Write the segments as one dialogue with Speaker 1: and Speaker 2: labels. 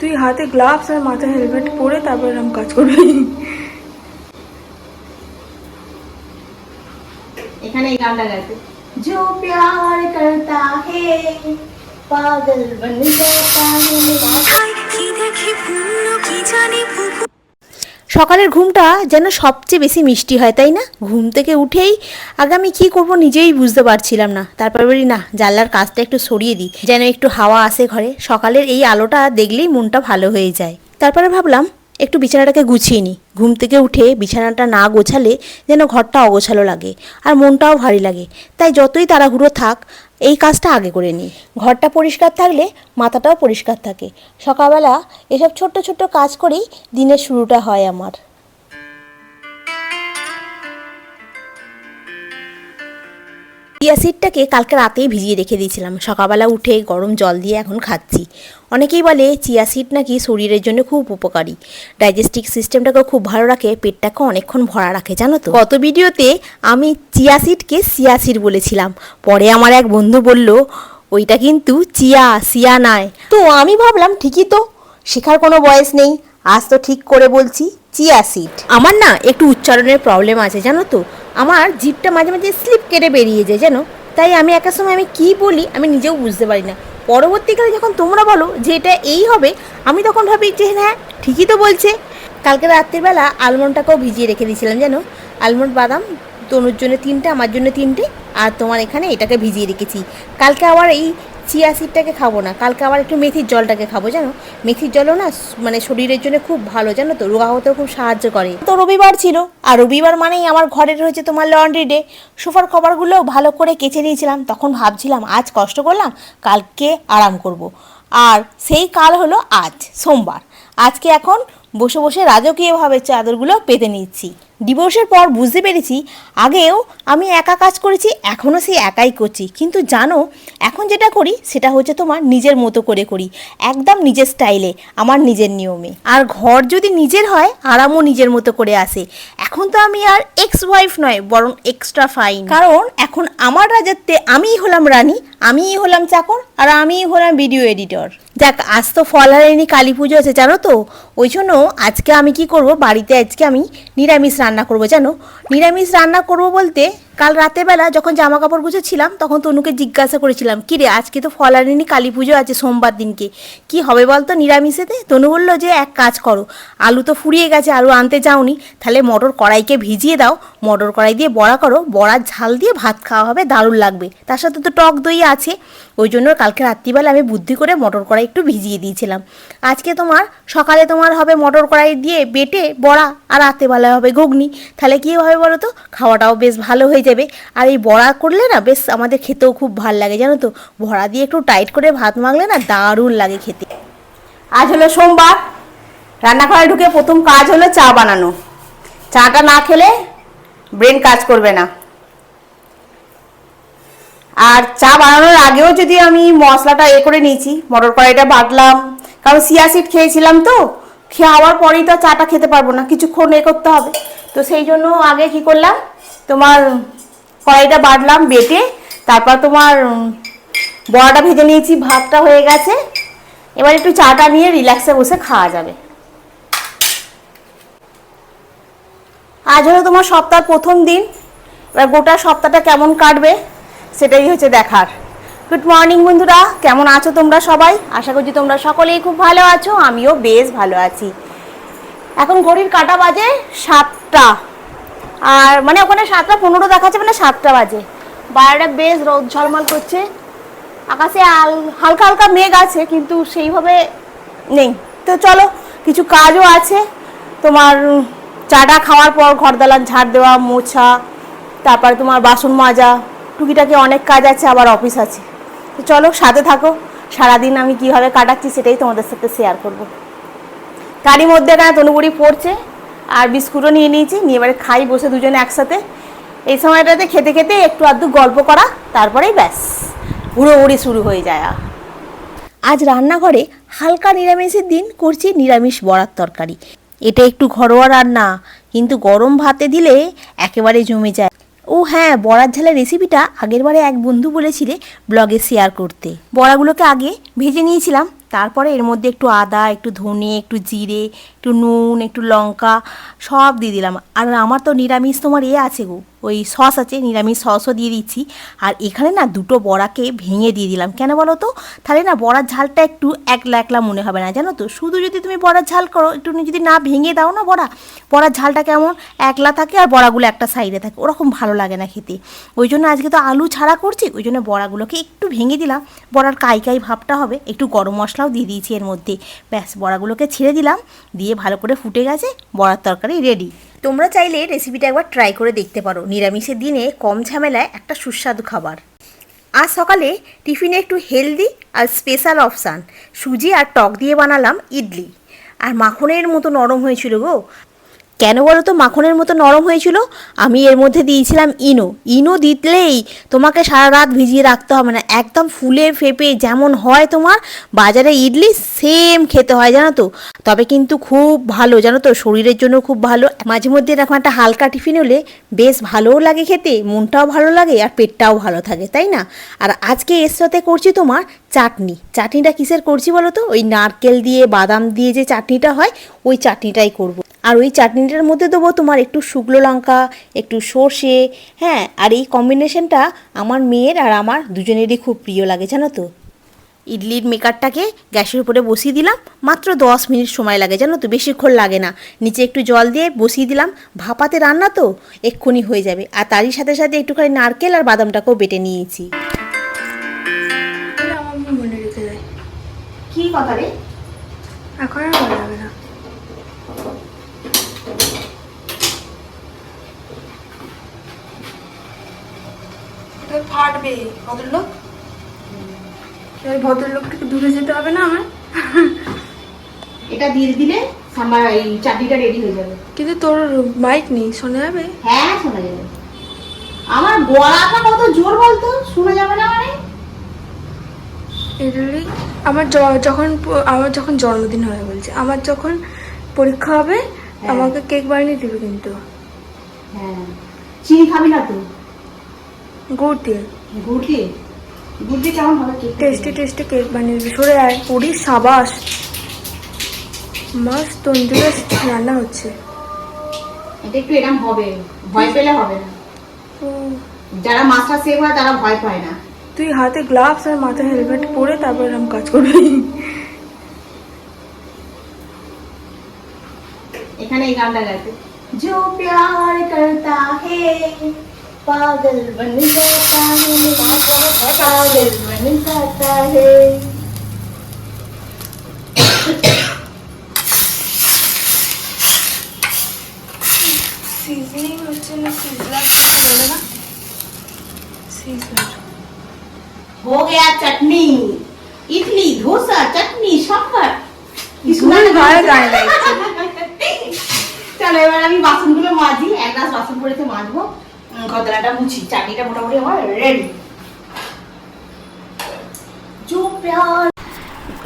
Speaker 1: তুই হাতে গ্লাভস আর মাথায় হেলমেট পরে তারপর এরকম কাজ করবি
Speaker 2: এখানে এই গানটা গাইতে जो प्यार करता है पागल बन जाता है
Speaker 3: সকালের ঘুমটা যেন সবচেয়ে বেশি মিষ্টি হয়, তাই না? ঘুম থেকে উঠেই আগে আমি কী করব নিজেই বুঝতে পারছিলাম না। তারপর বলি, না, জানলার কাজটা একটু সরিয়ে দিই, যেন একটু হাওয়া আসে ঘরে। সকালের এই আলোটা দেখলেই মনটা ভালো হয়ে যায়। তারপরে ভাবলাম, একটু বিছানাটাকে গুছিয়ে নিই। ঘুম থেকে উঠে বিছানাটা না গোছালে যেন ঘরটা অগোছালো লাগে, আর মনটাও ভারী লাগে। তাই যতই তাড়াহুড়ো থাক এই কাজটা আগে করে নিই। ঘরটা পরিষ্কার থাকলে মাথাটাও পরিষ্কার থাকে। সকালবেলা এসব ছোট্ট ছোট্ট কাজ করেই দিনের শুরুটা হয় আমার। চিয়া সিডটাকে কালকে রাতেই ভিজিয়ে রেখে দিয়েছিলাম। সকালবেলা উঠে গরম জল দিয়ে এখন খাচ্ছি। অনেকেই বলে চিয়া সিড নাকি শরীরের জন্য খুব উপকারী। ডাইজেস্টিক সিস্টেমটাকে খুব ভালো রাখে পেটটাকে অনেকক্ষণ ভরা রাখে, জানো তো। গত ভিডিওতে আমি চিয়া সিডকে সিয়া সিড বলেছিলাম। পরে আমার এক বন্ধু বলল, ওইটা কিন্তু চিয়া, সিয়া নয় তো আমি ভাবলাম, ঠিকই তো, শেখার কোনো বয়স নেই। আজ তো ঠিক করে বলছি, চিয়া সিড। আমার না একটু উচ্চারণের প্রবলেম আছে, জানো তো। আমার জিভটা মাঝে মাঝে স্লিপ কেটে বেরিয়ে যায়, জানো? তাই আমি একা সময় আমি কি বলি আমি নিজেও বুঝতে পারি না। পরবর্তীকালে যখন তোমরা বলো যে এটা এই হবে, আমি তখন ভাবি যে হ্যাঁ ঠিকই তো বলছে। কালকে রাত্রিবেলা আলমন্ডটাকেও ভিজিয়ে রেখে দিয়েছিলাম, জানো? আলমন্ড বাদাম, তনুর জন্য তিনটে, আমার জন্য তিনটে, আর তোমার এখানে এটাকে ভিজিয়ে রেখেছি। কালকে আবার এই চিয়া সিডটাকে খাব না। কালকে আবার একটু মেথির জলটাকে খাব, জানো? মেথির জলও না মানে শরীরের জন্য খুব ভালো, জানো তো? রোগা হতেও খুব সাহায্য করে। তো রবিবার ছিল, আর রবিবার মানেই আমার ঘরের হয়েছে তোমার লন্ড্রি ডে সোফার কভারগুলো ভালো করে কেচে নিয়েছিলাম, তখন ভাবছিলাম আজ কষ্ট করলাম, কালকে আরাম করব। আর সেই কাল হলো আজ, সোমবার। আজকে এখন বসে বসে রাজকীয়ভাবে চাদরগুলো পেতে নিচ্ছি। ডিভোর্সের পর বুঝতে পেরেছি, আগেও আমি একা কাজ করেছি, এখনও সেই একাই করছি। কিন্তু জানো, এখন যেটা করি, সেটা হচ্ছে তোমার নিজের মতো করে করি। একদম নিজের স্টাইলে, আমার নিজের নিয়মে। আর ঘর যদি নিজের হয়, আরামও নিজের মতো করে আসে। এখন তো আমি আর এক্স ওয়াইফ নয়, বরং এক্সট্রা ফাইন কারণ এখন আমার রাজত্বে আমিই হলাম রানী, আমিই হলাম চাকর, আর আমিই হলাম ভিডিও এডিটর দেখ আজ তো ফলহারিণী কালী পুজো আছে, জানো তো? ওই জন্য আজকে আমি কি করব? বাড়িতে আজকে আমি নিরামিষ রান্না করব। জানো নিরামিষ রান্না করব বলতে কাল রাতের বেলা যখন জামা কাপড় গুছেছিলাম, তখন তনুকে জিজ্ঞাসা করেছিলাম কি রে আজকে তো ফলারিনী কালী পুজো আছে সোমবার দিনকে। কি হবে বলতো নিরামিষেতে? তনু বলল যে, এক কাজ করো, আলু তো ফুরিয়ে গেছে, আলু আনতে যাওনি। তাহলে মটর কড়াইকে ভিজিয়ে দাও, মটর কড়াই দিয়ে বড়া করো, বড়ার ঝাল দিয়ে ভাত খাওয়া হবে, দারুণ লাগবে। তার সাথে তো টক দই আছে। ওই জন্য কালকে রাত্রিবেলা আমি বুদ্ধি করে মটর কড়াই একটু ভিজিয়ে দিয়েছিলাম। আজকে তোমার, সকালে তোমার হবে মটর কড়াই দিয়ে বেটে বড়া, আর রাত্রেবেলা হবে ঘুগনি। তাহলে কী হবে বলো তো খাওয়াটাও বেশ ভালো হয়ে যাবে। আর এই বড়া করলে না বেশ আমাদের খেতেও খুব ভালো লাগে, জানো তো? বড়া দিয়ে একটু টাইট করে ভাত মাগলে না দারুণ লাগে খেতে। আজ হলো সোমবার, রান্নাঘরে ঢুকে প্রথম কাজ হলো চা বানানো। চাটা না খেলে ব্রেন কাজ করবে না। আর চা বানানোর আগেও যদি আমি মশলাটা এ করে নিয়েছি, মটর কড়াইটা বাটলাম, কারণ সিয়াসিড খেয়েছিলাম তো, খাওয়ার পরেই তো চাটা খেতে পারব না, কিছুক্ষণ এ করতে হবে। তো সেই জন্য আগে কি করলাম, তোমার কড়াইটা বাটলাম, বেটে তারপর তোমার বড়াটা ভেজে নিয়েছি, ভাতটা হয়ে গেছে। এবার একটু চাটা নিয়ে রিল্যাক্সে বসে খাওয়া যাবে। আজ হলো তোমার সপ্তাহ প্রথম দিন। এবার গোটা সপ্তাহটা কেমন কাটবে সেটাই হচ্ছে দেখার। গুড মর্নিং বন্ধুরা, কেমন আছো তোমরা সবাই? আশা করছি তোমরা সকলেই খুব ভালো আছো, আমিও বেশ ভালো আছি। এখন ঘড়ির কাটা বাজে সাতটা। আর মানে ওখানে সাতটা পনেরো দেখাচ্ছে মানে সাতটা বাজে। বাইরেটা বেশ রোদ ঝলমল করছে। আকাশে হালকা হালকা মেঘ আছে, কিন্তু সেইভাবে নেই। তো চলো, কিছু কাজও আছে। তোমার চাটা খাওয়ার পর ঘর দালান ঝাড় দেওয়া, মোছা, তারপর তোমার বাসন মাজা, টুকিটাকি অনেক কাজ আছে, আবার অফিস আছে। তো চলো, সাথে থাকো। সারাদিন আমি কীভাবে কাটাচ্ছি সেটাই তোমাদের সাথে শেয়ার করব। তারই মধ্যে এখানে তনুগুড়ি পড়ছে। আর বিস্কুটও নিয়ে নিয়েছি। নিয়ে এবারে খাই, বসে দুজনে একসাথে। এই সময়টাতে খেতে খেতে একটু আধটু গল্প করা, তারপরেই ব্যাস। উড়োউড়ি শুরু হয়ে যায় আজ রান্নাঘরে হালকা নিরামিষের দিন, করছি নিরামিষ বড়ার তরকারি। এটা একটু ঘরোয়া রান্না, কিন্তু গরম ভাতে দিলে একেবারে জমে যায়। ও হ্যাঁ বড়ার ঝালের রেসিপিটা আগেরবারে এক বন্ধু বলেছিলে ব্লগে শেয়ার করতে। বড়াগুলোকে আগে ভেজে নিয়েছিলাম, তারপরে এর মধ্যে একটু আদা, একটু ধনে, একটু জিরে একটু নুন, একটু লঙ্কা, সব দিয়ে দিলাম। আর আমার তো নিরামিষ তোমার এ আছে গো, ওই সস আছে, নিরামিষ সসও দিয়ে দিচ্ছি। আর এখানে না দুটো বড়াকে ভেঙে দিয়ে দিলাম। কেন বলো তো? তাহলে না বড়ার ঝালটা একটু একলা একলা মনে হবে না, জানো তো? শুধু যদি তুমি বড়ার ঝাল করো, একটু যদি না ভেঙে দাও না বড়া, বড়ার ঝালটা কেমন একলা থাকে আর বড়াগুলো একটা সাইডে থাকে। ওরকম ভালো লাগে না খেতে। ওই জন্য আজকে তো আলু ছাড়া করছি, ওই জন্য বড়াগুলোকে একটু ভেঙে দিলাম। বড়ার কাই কাই ভাবটা হবে, একটু গরম মশলাও দিয়ে দিয়েছি এর মধ্যে। ব্যাস, বড়াগুলোকে ছেড়ে দিলাম। দিয়ে ভালো করে ফুটে গেছে, বড়ার তরকারি রেডি তোমরা চাইলে রেসিপিটা একবার ট্রাই করে দেখতে পারো। নিরামিষের দিনে কম ঝামেলায় একটা সুস্বাদু খাবার। আজ সকালে টিফিনে একটু হেলদি আর স্পেশাল অপশান সুজি আর টক দিয়ে বানালাম ইডলি। আর মাখনের মতো নরম হয়েছিল গো কেন বলো তো মাখনের মতো নরম হয়েছিল? আমি এর মধ্যে দিয়েছিলাম ইনো। ইনো দিলেই তোমাকে সারা রাত ভিজিয়ে রাখতে হবে না। একদম ফুলে ফেপে যেমন হয় তোমার, বাজারে ইডলি সেম খেতে হয়, জানো তো? তবে কিন্তু খুব ভালো, জানো তো? শরীরের জন্য খুব ভালো। মাঝে মধ্যে এরকম একটা হালকা টিফিন হলে বেশ ভালোও লাগে খেতে, মনটাও ভালো লাগে আর পেটটাও ভালো থাকে, তাই না? আর আজকে এর সাথে করছি তোমার চাটনি। চাটনিটা কিসের করছি বলো তো? ওই নারকেল দিয়ে, বাদাম দিয়ে যে চাটনিটা হয়, ওই চাটনিটাই করব। আর ওই চাটনিটার মধ্যে দেবো তোমার একটু শুকনো লঙ্কা একটু সর্ষে হ্যাঁ আর এই কম্বিনেশনটা আমার মেয়ের আর আমার দুজনেরই খুব প্রিয় লাগে জানো তো? ইডলির মেকারটাকে গ্যাসের উপরে বসিয়ে দিলাম মাত্র দশ মিনিট সময় লাগে জানো তো? বেশিক্ষণ লাগে না। নিচে একটু জল দিয়ে বসিয়ে দিলাম ভাপাতে রান্না তো এক্ষুনি হয়ে যাবে। আর তারই সাথে সাথে একটুখানি নারকেল আর বাদামটাকেও বেটে নিয়েছি।
Speaker 1: মনে
Speaker 2: কি কথা রে?
Speaker 1: এখন আর ভালো লাগে না। ফাটবে ভদ্রলোক? ভদ্রলোক থেকে দূরে যেতে হবে না আমার?
Speaker 2: এটা দিয়ে দিলে সাম্বার এই চাটনিটা রেডি হয়ে যাবে।
Speaker 1: কিন্তু তোর মাইক নেই শোনা যাবে?
Speaker 2: হ্যাঁ শোনা যাবে। আমার গলাটা কত জোর বলতো? শোনা যাবে না মানে?
Speaker 1: এটারই আমার যখন আমার যখন জন্মদিন হবে বলছে আমার যখন পরীক্ষা হবে
Speaker 2: হ্যাঁ।
Speaker 1: আমাকে কেক বানিয়ে দিবে কিন্তু।
Speaker 2: হ্যাঁ। চিনি খাবি না তো?
Speaker 1: গুড় দিয়ে।
Speaker 2: গুড় দিয়ে গুড় দিয়ে কেমন হবে কেক
Speaker 1: টেস্টি টেস্টি কেক বানিয়ে দিবে সরে আয় পুরি সাবাস মাছ তন্দুরে রান্না হচ্ছে
Speaker 2: এটা একটু এরকম হবে ভয় পেলে হবে না
Speaker 1: ও,
Speaker 2: যারা মাছটা সেভ হয় তারা ভয় পায় না
Speaker 1: তুই হাতে গ্লাভস আর মাথায় হেলমেট পরে তারপর এরকম কাজ করবি
Speaker 2: এখানে এই গানটা গাইতে जो प्यार करता है पागल बन जाता है पागल बन जाता है
Speaker 1: সিজনিং হচ্ছে না সিজলার বলে না সিজলার
Speaker 2: हो गया चटनी इडली डोसा चटनी सांभर কি
Speaker 1: শুনে
Speaker 2: সুন্দর
Speaker 1: ভালো
Speaker 2: গান
Speaker 1: গান লাগছে
Speaker 2: চলো এবার আমি বাসনগুলো মাজি এক গ্লাস বাসন পড়েছে মাজবো উম, গদলাটা মুছি চাটনিটা মোটামুটি আমার রেডি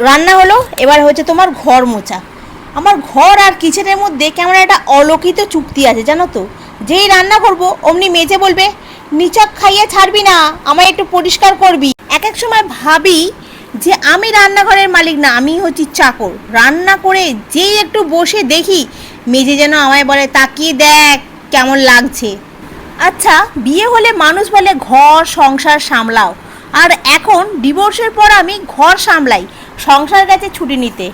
Speaker 3: রান্না হলো, এবার হচ্ছে তোমার ঘর মোছা। আমার ঘর আর কিচেনের মধ্যে কেমন একটা অলৌকিত চুক্তি আছে, জানো তো? যেই রান্না করব, অমনি মেজে বলবে, নিচক খাইয়ে ছাড়বি না, আমায় একটু পরিষ্কার করবি। এক এক সময় ভাবি যে আমি রান্নাঘরের মালিক না, আমি হচ্ছি চাকর। রান্না করে যেই একটু বসে দেখি মেজে যেন আমায় বলে, তাকিয়ে দেখ কেমন লাগছে। আচ্ছা বিয়ে হলে মানুষ বলে, ঘর সংসার সামলাও। আর এখন ডিভোর্সের পর আমি ঘর সামলাই সংসার গেছে ছুটি নিতে।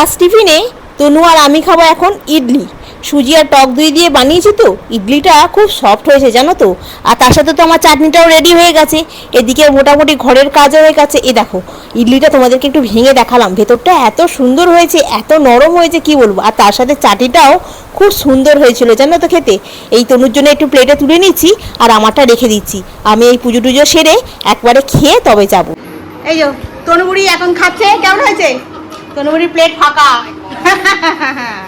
Speaker 3: আজ টিফিনে তনু আর আমি খাব এখন ইডলি। সুজি আর টক দই দিয়ে বানিয়েছি তো। ইডলিটা খুব সফট হয়েছে জানো তো? আর তার সাথে তো আমার চাটনিটাও রেডি হয়ে গেছে। এদিকে মোটামুটি ঘরের কাজও হয়ে গেছে। এ দেখো ইডলিটা তোমাদেরকে একটু ভেঙে দেখালাম। ভেতরটা এত সুন্দর হয়েছে এত নরম হয়েছে কি বলব? আর তার সাথে চাটনিটাও খুব সুন্দর হয়েছিল জানো তো খেতে। এই তনুর জন্য একটু প্লেটে তুলে নিচ্ছি আর আমারটা রেখে দিচ্ছি। আমি এই পুজো টুজো সেরে একবারে খেয়ে তবে যাব। এই যো তনুবুড়ি এখন খাচ্ছে কেমন হয়েছে? তনুবুড়ির প্লেট ফাঁকা।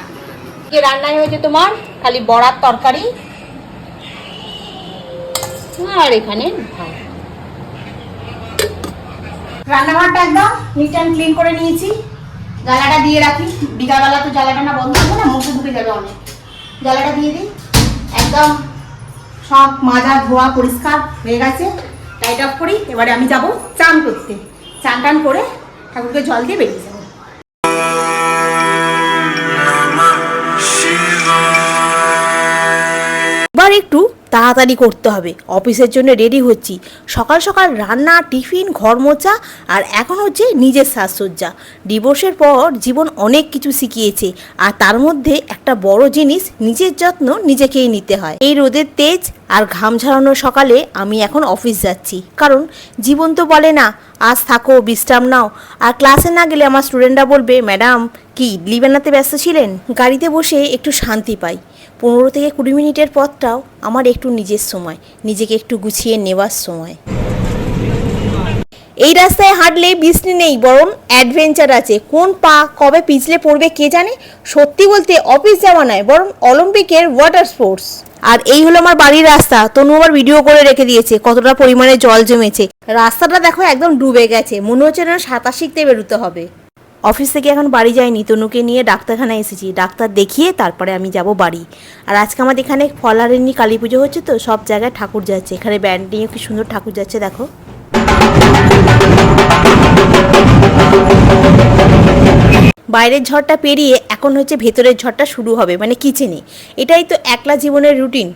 Speaker 3: কে রান্নায় হয়েছে তোমার খালি বড়ার তরকারি আর এখানে।
Speaker 2: রান্নাঘরটা একদম নিট অ্যান্ড ক্লিন করে নিয়েছি। জ্বালাটা দিয়ে রাখি। বিকালবেলা তো জ্বালাটা না বন্ধ হবে না, মুখে ঢুকে যাবে অনেক। জ্বালাটা দিয়ে দিই। একদম সব মাজা ধোয়া পরিষ্কার হয়ে গেছে। লাইট অফ করি। এবারে আমি যাব চান করতে। চান টান করে ঠাকুরকে জল দিয়ে বেরিয়ে
Speaker 3: এবার একটু তাড়াতাড়ি করতে হবে। অফিসের জন্য রেডি হচ্ছি। সকাল সকাল রান্না, টিফিন ঘর মোচা আর এখন হচ্ছে নিজের সাজসজ্জা ডিভোর্সের পর জীবন অনেক কিছু শিখিয়েছে আর তার মধ্যে একটা বড় জিনিস, নিজের যত্ন নিজেকেই নিতে হয়। এই রোদের তেজ আর ঘাম ঝরানো সকালে আমি এখন অফিস যাচ্ছি। কারণ জীবন তো বলে না, আজ থাকো, বিশ্রাম নাও। আর ক্লাসে না গেলে আমার স্টুডেন্টরা বলবে, ম্যাডাম, কি ইডলি বানাতে ব্যস্ত ছিলেন? গাড়িতে বসে একটু শান্তি পাই। পনেরো থেকে কুড়ি মিনিটের পথটাও আমার একটু নিজের সময়, নিজেকে একটু গুছিয়ে নেওয়ার সময়। এই রাস্তায় হাঁটলে বৃষ্টি নেই, বরং অ্যাডভেঞ্চার আছে। কোন পা কবে পিছলে পড়বে কে জানে? সত্যি বলতে অফিস যাওয়া নয়, বরং অলিম্পিকের ওয়াটার স্পোর্টস আর এই হলো আমার বাড়ির রাস্তা। তনু আবার ভিডিও করে রেখে দিয়েছে, কতটা পরিমাণে জল জমেছে। রাস্তাটা দেখো একদম ডুবে গেছে। মনে হচ্ছে না সাঁতার শিখতে বেরোতে হবে। অফিস থেকে এখন বাড়ি যাইনি, তনুকে নিয়ে ডাক্তারখানায় এসেছি। ডাক্তার দেখিয়ে তারপরে আমি যাব বাড়ি। আর আজকে আমাদের এখানে ফলারেনি কালী পুজো হচ্ছে তো, সব জায়গায় ঠাকুর যাচ্ছে। এখানে ব্যান্ড নিয়ে কি সুন্দর ঠাকুর যাচ্ছে দেখো। বাইরের ঝড়টা পেরিয়ে এখন হচ্ছে ভেতরের ঝড়টা শুরু হবে মানে কিচেনে। এটাই তো একলা জীবনের রুটিন।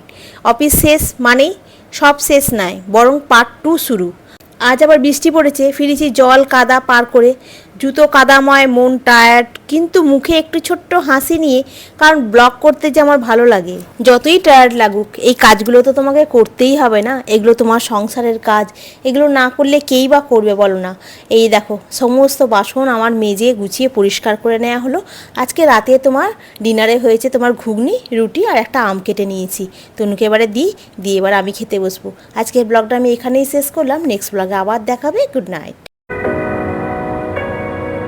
Speaker 3: অফিস শেষ মানেই সব শেষ নয়, বরং পার্ট টু শুরু। আজ আবার বৃষ্টি পড়েছে ফিরেছি জল, কাদা পার করে জুতো কাদাময়, মন টায়ার্ড কিন্তু মুখে একটু ছোট্ট হাসি নিয়ে, কারণ ব্লগ করতে যে আমার ভালো লাগে। যতই টায়ার্ড লাগুক, এই কাজগুলো তো তোমাকে করতেই হবে না? এগুলো তোমার সংসারের কাজ। এগুলো না করলে কেই বা করবে বলো না? এই দেখো, সমস্ত বাসন আমার মেজে গুছিয়ে পরিষ্কার করে নেওয়া হলো। আজকে রাতে তোমার ডিনারে হয়েছে তোমার ঘুগনি, রুটি আর একটা আম কেটে নিয়েছি। তনুকে এবারে দিই, দিয়ে এবার আমি খেতে বসবো। আজকের ব্লগটা আমি এখানেই শেষ করলাম। নেক্সট ব্লগে আবার দেখাবে। Good night